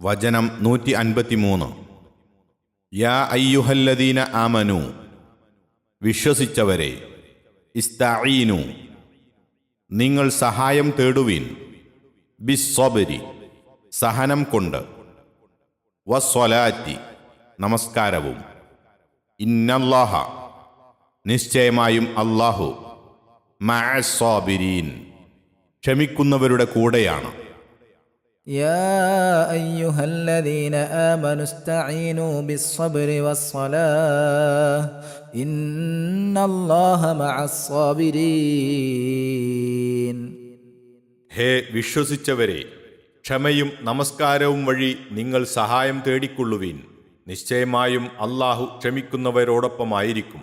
വചനം നൂറ്റി അൻപത്തിമൂന്ന് യാ അയ്യുഹല്ലദീന ആമനു വിശ്വസിച്ചവരെ ഇസ്തീനു നിങ്ങൾ സഹായം തേടുവീൻ ബിസ്വബരി സഹനം കൊണ്ട്. വസ്വലാറ്റി നമസ്കാരവും. ഇന്നല്ലാഹ നിശ്ചയമായും അല്ലാഹു മാസ്വാബിരീൻ ക്ഷമിക്കുന്നവരുടെ കൂടെയാണ്. يا ايها الذين امنوا استعينوا بالصبر والصلاه ان الله مع الصابرين ഹേ വിശ്വസിച്ചവരെ ക്ഷമയും നമസ്കാരവും വഴി നിങ്ങൾ സഹായം തേടിക്കൊള്ളുവിൻ നിശ്ചയമായും അള്ളാഹു ക്ഷമിക്കുന്നവരോടൊപ്പമായിരിക്കും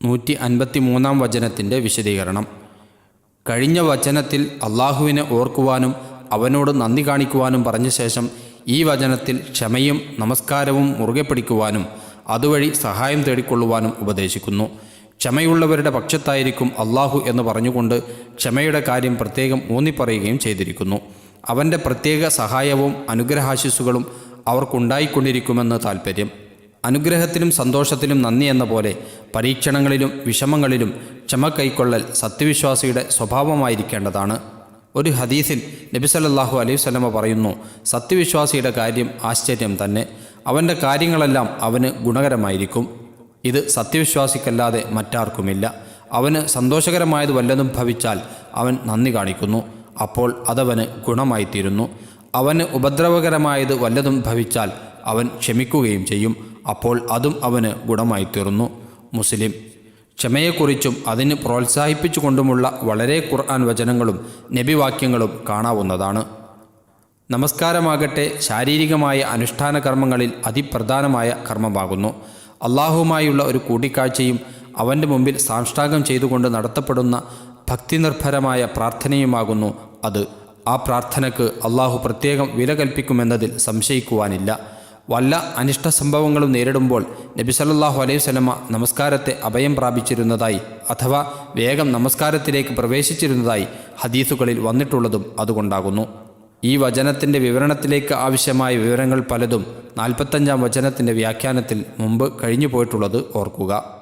നൂറ്റി അൻപത്തി മൂന്നാം വചനത്തിൻ്റെ വിശദീകരണം കഴിഞ്ഞ വചനത്തിൽ അള്ളാഹുവിനെ ഓർക്കുവാനും അവനോട് നന്ദി കാണിക്കുവാനും പറഞ്ഞ ശേഷം ഈ വചനത്തിൽ ക്ഷമയും നമസ്കാരവും മുറുകെ പിടിക്കുവാനും അതുവഴി സഹായം തേടിക്കൊള്ളുവാനും ഉപദേശിക്കുന്നു. ക്ഷമയുള്ളവരുടെ പക്ഷത്തായിരിക്കും അള്ളാഹു എന്ന് പറഞ്ഞുകൊണ്ട് ക്ഷമയുടെ കാര്യം പ്രത്യേകം ഊന്നിപ്പറയുകയും ചെയ്തിരിക്കുന്നു. അവന്റെ പ്രത്യേക സഹായവും അനുഗ്രഹാശിസ്സുകളും അവർക്കുണ്ടായിക്കൊണ്ടിരിക്കുമെന്ന് താൽപ്പര്യം അനുഗ്രഹത്തിലും സന്തോഷത്തിലും നന്ദി എന്ന പോലെ പരീക്ഷണങ്ങളിലും വിഷമങ്ങളിലും ക്ഷമ കൈക്കൊള്ളൽ സത്യവിശ്വാസിയുടെ സ്വഭാവമായിരിക്കേണ്ടതാണ്. ഒരു ഹദീസിൽ നബി സല്ലല്ലാഹു അലൈഹി സ്വലമ പറയുന്നു സത്യവിശ്വാസിയുടെ കാര്യം ആശ്ചര്യം തന്നെ. അവന്റെ കാര്യങ്ങളെല്ലാം അവന് ഗുണകരമായിരിക്കും. ഇത് സത്യവിശ്വാസിക്കല്ലാതെ മറ്റാർക്കുമില്ല. അവന് സന്തോഷകരമായത് വല്ലതും ഭവിച്ചാൽ അവൻ നന്ദി കാണിക്കുന്നു. അപ്പോൾ അതവന് ഗുണമായിത്തീരുന്നു. അവന് ഉപദ്രവകരമായത് വല്ലതും ഭവിച്ചാൽ അവൻ ക്ഷമിക്കുകയും ചെയ്യും. അപ്പോൾ അതും അവന് ഗുണമായിത്തീർന്നു. മുസ്ലിം ക്ഷമയെക്കുറിച്ചും അതിന് പ്രോത്സാഹിപ്പിച്ചുകൊണ്ടുമുള്ള വളരെ ഖുർആൻ വചനങ്ങളും നബിവാക്യങ്ങളും കാണാവുന്നതാണ്. നമസ്കാരമാകട്ടെ ശാരീരികമായ അനുഷ്ഠാന കർമ്മങ്ങളിൽ അതിപ്രധാനമായ കർമ്മമാകുന്നു. അള്ളാഹുവുമായുള്ള ഒരു കൂടിക്കാഴ്ചയും അവന്റെ മുമ്പിൽ സാഷ്ടാംഗം ചെയ്തുകൊണ്ട് നടത്തപ്പെടുന്ന ഭക്തിനിർഭരമായ പ്രാർത്ഥനയുമാകുന്നു അത്. ആ പ്രാർത്ഥനക്ക് അള്ളാഹു പ്രത്യേകം വില കൽപ്പിക്കുമെന്നതിൽ സംശയിക്കുവാനില്ല. വല്ല അനിഷ്ട സംഭവങ്ങളും നേരിടുമ്പോൾ നബി സല്ലാഹു അലൈഹി സ്വലമ നമസ്കാരത്തെ അഭയം പ്രാപിച്ചിരുന്നതായി അഥവാ വേഗം നമസ്കാരത്തിലേക്ക് പ്രവേശിച്ചിരുന്നതായി ഹദീസുകളിൽ വന്നിട്ടുള്ളതും അതുകൊണ്ടാകുന്നു. ഈ വചനത്തിന്റെ വിവരണത്തിലേക്ക് ആവശ്യമായ വിവരങ്ങൾ പലതും നാൽപ്പത്തഞ്ചാം വചനത്തിന്റെ വ്യാഖ്യാനത്തിൽ മുമ്പ് കഴിഞ്ഞു പോയിട്ടുള്ളത് ഓർക്കുക.